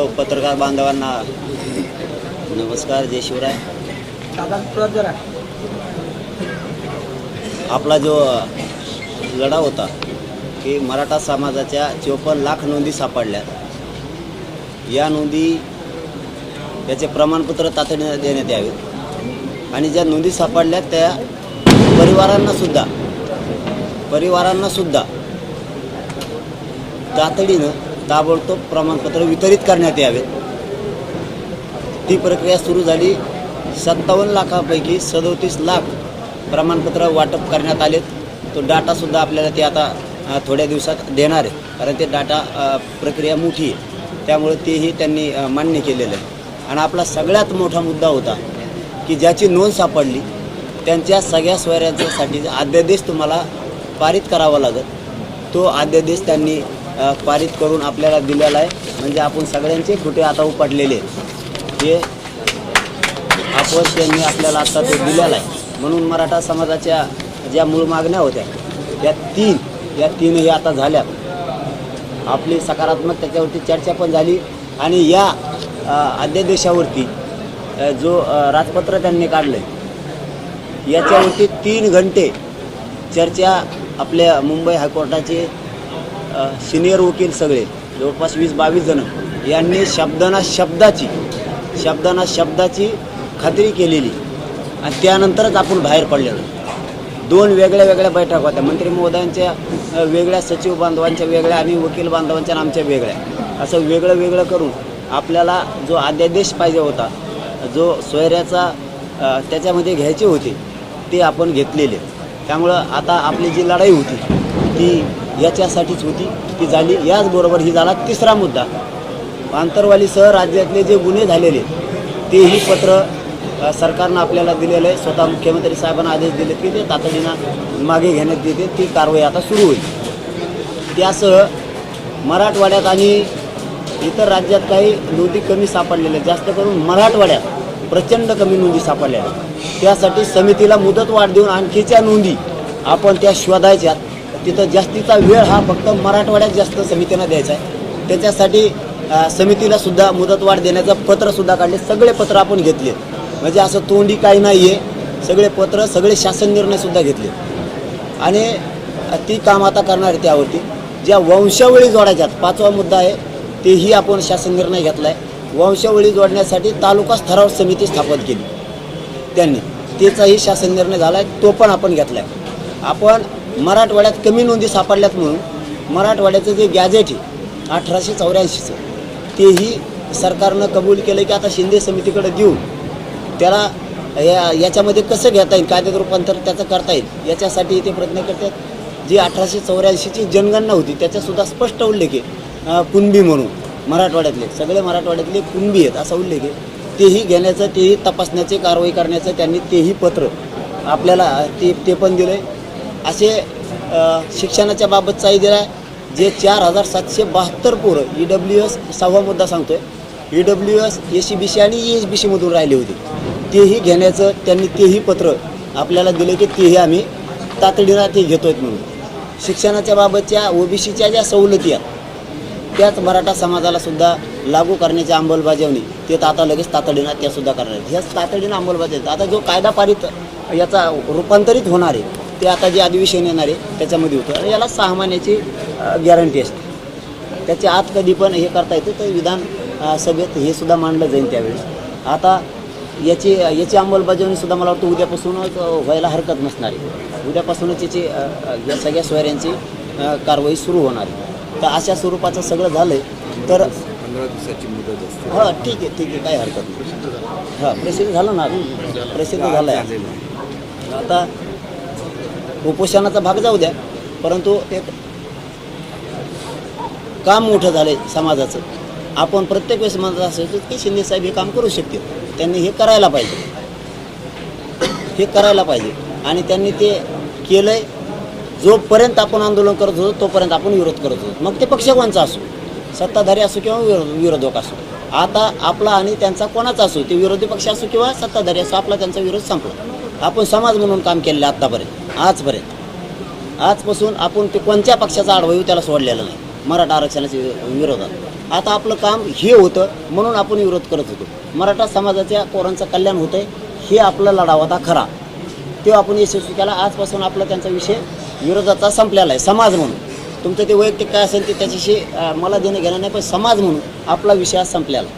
सर्व पत्रकार बांधवांना नमस्कार जय शिवराय. आपला जो लढा होता की मराठा समाजाच्या चोपन्न लाख नोंदी सापडल्या. या नोंदी याचे प्रमाणपत्र तातडीने देण्यात यावे. आणि ज्या नोंदी सापडल्या त्या परिवारांना सुद्धा परिवारांना सुद्धा तातडीनं ताबडतोब प्रमाणपत्र वितरित करण्यात यावेत ती प्रक्रिया सुरू झाली. सत्तावन्न लाखापैकी सदोतीस लाख प्रमाणपत्र वाटप करण्यात आलेत. तो डाटासुद्धा आपल्याला ते आता थोड्या दिवसात देणार आहे. कारण ते डाटा प्रक्रिया मोठी आहे. त्यामुळे तेही त्यांनी मान्य केलेलं आहे. आणि आपला सगळ्यात मोठा मुद्दा होता की ज्याची नोंद सापडली त्यांच्या सगळ्या स्वैऱ्यांच्यासाठी अध्यादेश तुम्हाला पारित करावा लागत तो अध्यादेश त्यांनी पारित करून आपल्याला दिलेला आहे. म्हणजे आपण सगळ्यांचे खुटे आता उपटलेले हे आपण त्यांनी आपल्याला आता ते दिलेला आहे. म्हणून मराठा समाजाच्या ज्या मूळ मागण्या होत्या त्या तीन या तीनही आता झाल्या. आपली सकारात्मक त्याच्यावरती चर्चा पण झाली आणि या अध्यादेशावरती जो राजपत्र त्यांनी काढलं आहे याच्यावरती तीन घंटे चर्चा आपल्या मुंबई हायकोर्टाचे सिनियर वकील सगळे जवळपास वीस बावीस जण. यांनी शब्दाना शब्दाची शब्दाना शब्दाची खात्री केलेली. आणि त्यानंतरच आपण बाहेर पडलेलो. दोन वेगळ्या वेगळ्या बैठका होत्या. मंत्री महोदयांच्या वेगळ्या सचिव बांधवांच्या वेगळ्या आणि वकील बांधवांच्या आमच्या वेगळ्या. असं वेगळं वेगळं करून आपल्याला जो अध्यादेश पाहिजे होता जो सोयऱ्याचा त्याच्यामध्ये घ्यायचे होते ते आपण घेतलेले. त्यामुळं आता आपली जी लढाई होती ती याच्यासाठीच होती ती झाली याचबरोबर ही झाला तिसरा मुद्दा आंतरवालीसह राज्यातले जे गुन्हे झालेले तेही पत्र सरकारनं आपल्याला दिलेलं आहे स्वतः मुख्यमंत्री साहेबांना आदेश दिले की ते तातडीनं मागे घेण्यात येते ती कारवाई आता सुरू होईल त्यासह मराठवाड्यात आणि इतर राज्यात काही नोंदी कमी सापडलेल्या आहेत. जास्त करून मराठवाड्यात प्रचंड कमी नोंदी सापडल्या आहेत. त्यासाठी समितीला मुदतवाढ देऊन आणखीच्या नोंदी आपण त्या शोधायच्यात तिथं जास्तीचा वेळ हा फक्त मराठवाड्यात जास्त समितीनं द्यायचा आहे. त्याच्यासाठी समितीला सुद्धा मुदतवाढ देण्याचं पत्रसुद्धा काढले. सगळे पत्र आपण घेतले. म्हणजे असं तोंडी काही नाही आहे सगळे पत्र सगळे शासन निर्णयसुद्धा घेतले. आणि ती काम आता करणार आहे त्यावरती. ज्या वंशावळी जोडायच्यात पाचवा मुद्दा आहे तेही आपण शासन निर्णय घेतला आहे वंशावळी जोडण्यासाठी तालुका स्तरावर समिती स्थापन केली. त्यांनी. त्याचाही शासन निर्णय झाला आहे तो पण आपण घेतला आहे आपण मराठवाड्यात कमी नोंदी सापडल्यात म्हणून मराठवाड्याचं जे गॅजेट आहे अठराशे चौऱ्याऐंशीचं तेही सरकारनं कबूल केलं की आता शिंदे समितीकडे देऊन त्याला या याच्यामध्ये कसं घेता येईल कायद्यात रूपांतर त्याचं करता येईल याच्यासाठी ते प्रयत्न करतात. जी अठराशे चौऱ्याऐंशीची जनगणना होती त्याच्यासुद्धा स्पष्ट उल्लेख आहे कुणबी म्हणून मराठवाड्यातले सगळे मराठवाड्यातले कुणबी आहेत असा उल्लेख आहे. तेही घेण्याचं तेही तपासण्याचे कारवाई करण्याचं त्यांनी तेही पत्र आपल्याला ते ते पण दिलं आहे असे शिक्षणाच्या बाबतचाही दिला आहे. जे चार हजार सातशे बहात्तर पोरं ई डब्ल्यू एस सहावा मुद्दा सांगतोय. E W S A C B C आणि ई एस बी सीमधून राहिले होते. तेही घेण्याचं त्यांनी तेही पत्र आपल्याला दिलं की तेही आम्ही तातडीनं ते घेतो आहेत म्हणून. शिक्षणाच्या बाबतच्या ओबीसीच्या ज्या सवलती आहेत त्याच मराठा समाजाला सुद्धा लागू करण्याची अंमलबजावणी ते तर आता लगेच तातडीनं त्यासुद्धा करणार आहेत. ह्याच तातडीनं अंमलबजावणी आता जो कायदा पारित याचा रूपांतरित होणार आहे ते आता जे अधिवेशन येणार आहे त्याच्यामध्ये होतं. आणि याला सहा महिन्याची गॅरंटी असते. त्याच्या आत कधी पण हे करता येतं तर विधान सभेत हे सुद्धा मांडलं जाईल त्यावेळेस. आता याची याची अंमलबजावणी सुद्धा मला वाटतं उद्यापासूनच व्हायला हरकत नसणार आहे. उद्यापासूनच याची या सगळ्या सोयऱ्यांची कारवाई सुरू होणार आहे. तर अशा स्वरूपाचं सगळं झालं आहे तर पंधरा दिवसाची मुदत असते. हां ठीक आहे ठीक आहे काही हरकत नाही. हां प्रसिद्ध झालं ना प्रसिद्ध झालं आहे. आता उपोषणाचा भाग जाऊ द्या परंतु एक काम मोठं झालंय समाजाचं. आपण प्रत्येक वेळेस म्हणत असायचो की शिंदे साहेब हे काम करू शकतील. त्यांनी हे करायला पाहिजे. हे करायला पाहिजे. आणि त्यांनी ते केलंय. जोपर्यंत आपण आंदोलन करत होतो तोपर्यंत आपण विरोध करत होतो. मग ते पक्ष असो सत्ताधारी असो किंवा विरोध विरोधक असो. आता आपला आणि त्यांचा कोणाचा असो ते विरोधी पक्ष असो किंवा सत्ताधारी असो आपला त्यांचा विरोध संपला. आपण समाज म्हणून काम केलेलं आत्तापर्यंत आजपर्यंत. आजपासून आपण ते कोणत्या पक्षाचा आडवा त्याला सोडलेलं नाही. मराठा आरक्षणाच्या वि- विरोधात. आता आपलं काम हे होतं म्हणून आपण विरोध करत होतो. मराठा समाजाच्या पोरांचं कल्याण होतंय हे आपला लढा होता खरा. तेव्हा आपण यशस्वी केला. आजपासून आपला त्यांचा विषय विरोधाचा संपलेला आहे. समाज म्हणून. तुमचं ते वैयक्तिक काय असेल ते त्याच्याशी मला देणं घेणं नाही पण समाज म्हणून आपला विषय आज संपलेला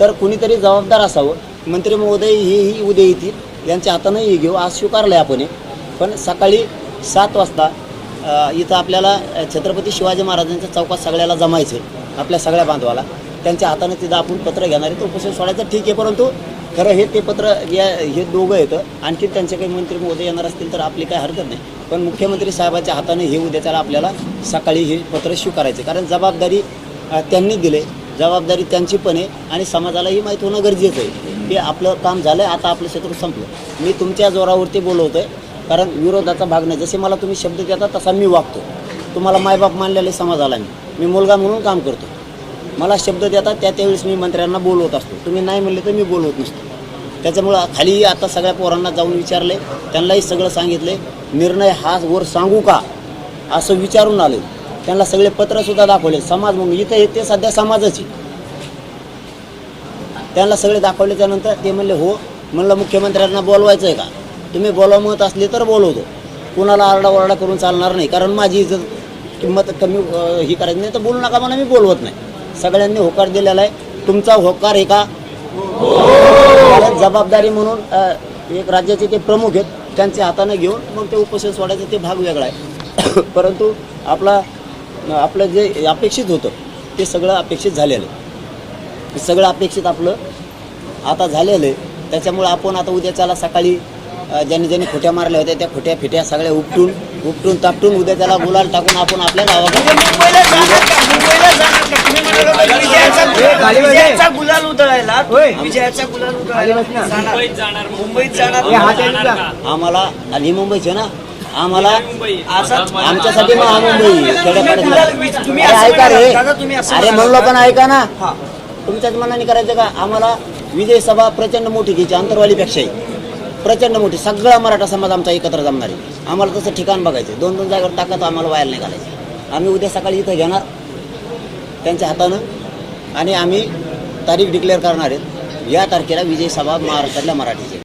तर कुणीतरी जबाबदार असावं. मंत्री महोदय हेही उद्या येतील. यांच्या हातानं हे घेऊ. आज स्वीकारलं आहे आपण हे. पण सकाळी सात वाजता इथं आपल्याला छत्रपती शिवाजी महाराजांच्या चौकात सगळ्याला जमायचं आहे आपल्या सगळ्या बांधवाला. त्यांच्या हाताने तिथं आपण पत्र घेणार आहे तो उपस्थित सोडायचं ठीक आहे परंतु खरं हे ते पत्र या हे दोघं येतं. आणखी त्यांचे काही मंत्री महोदय येणार असतील तर आपली काही हरकत नाही. पण मुख्यमंत्री साहेबाच्या हाताने हे उद्याच्याला आपल्याला सकाळी हे पत्र स्वीकारायचे कारण जबाबदारी त्यांनी दिले जबाबदारी त्यांची पण आहे आणि समाजालाही माहीत होणं गरजेचं आहे. की आपलं काम झालं आहे आता आपलं शत्रू संपलं. मी तुमच्या जोरावरती बोलवतो आहे कारण विरोधाचा भाग नाही. जसे मला तुम्ही शब्द देता तसा मी वागतो. तुम्हाला मायबाप मानलेले समाजाला मी. मी मुलगा म्हणून काम करतो. मला शब्द देता त्या त्यावेळेस मी मंत्र्यांना बोलवत असतो. तुम्ही नाही म्हणले तर मी बोलवत नसतो. त्याच्यामुळं खाली आता सगळ्या पोरांना जाऊन विचारले. त्यांनाही सगळं सांगितले. निर्णय हा वर सांगू का? असं विचारून आले. त्यांना सगळे पत्रसुद्धा दाखवले. समाज म्हणून इथं हे ते सध्या समाजाची. त्यांना सगळे दाखवले त्यानंतर ते म्हणले हो. म्हणलं मुख्यमंत्र्यांना बोलवायचं आहे का? तुम्ही बोलावत असले तर बोलवतो. कुणाला आरडाओरडा करून चालणार नाही. कारण माझी इज्जत किंमत कमी ही करायची नाही तर बोलू नका म्हणा मी बोलवत नाही. सगळ्यांनी होकार दिलेला आहे. तुमचा होकार आहे का जबाबदारी म्हणून एक राज्याचे ते प्रमुख आहेत त्यांच्या हाताने घेऊन मग ते उपोषण सोडायचं ते भाग वेगळा आहे. परंतु आपला आपलं जे अपेक्षित होतं ते सगळं अपेक्षित झालेलं आहे. सगळं अपेक्षित आपलं आता झालेलं आहे. त्याच्यामुळं आपण आता उद्याच्याला सकाळी ज्यांनी ज्यांनी खोट्या मारल्या होत्या त्या खोट्या फिट्या सगळ्या उपटून उपटून तापटून उद्या त्याला गुलाल टाकून आपण आपल्या गावाकडे विजयाचा गुलाल उधळायला विजयाचा गुलाल उधळायला जाणार. मुंबईत. जाणार. आम्हाला आणि मुंबईचे ना. आम्हाला असाच आमच्यासाठी मग हा मुंबई. खेड्यापाड्यात. ऐका रे. अरे म्हणाल. पण ऐका ना. हा. तुमच्याच मनाने करायचं का? आम्हाला विजय सभा प्रचंड मोठी घ्यायची आंतरवालीपेक्षाही. प्रचंड मोठी सगळा मराठा समाज आमचा एकत्र जमणार आहे. आम्हाला तसं ठिकाण बघायचं दोन दोन जागेवर टाकत आम्हाला व्हायला नाही घालायचं. आम्ही उद्या सकाळी इथं घेणार त्यांच्या हातानं आणि आम्ही तारीख डिक्लेअर करणार आहेत. या तारखेला विजय सभा महाराष्ट्रातल्या मराठीचे.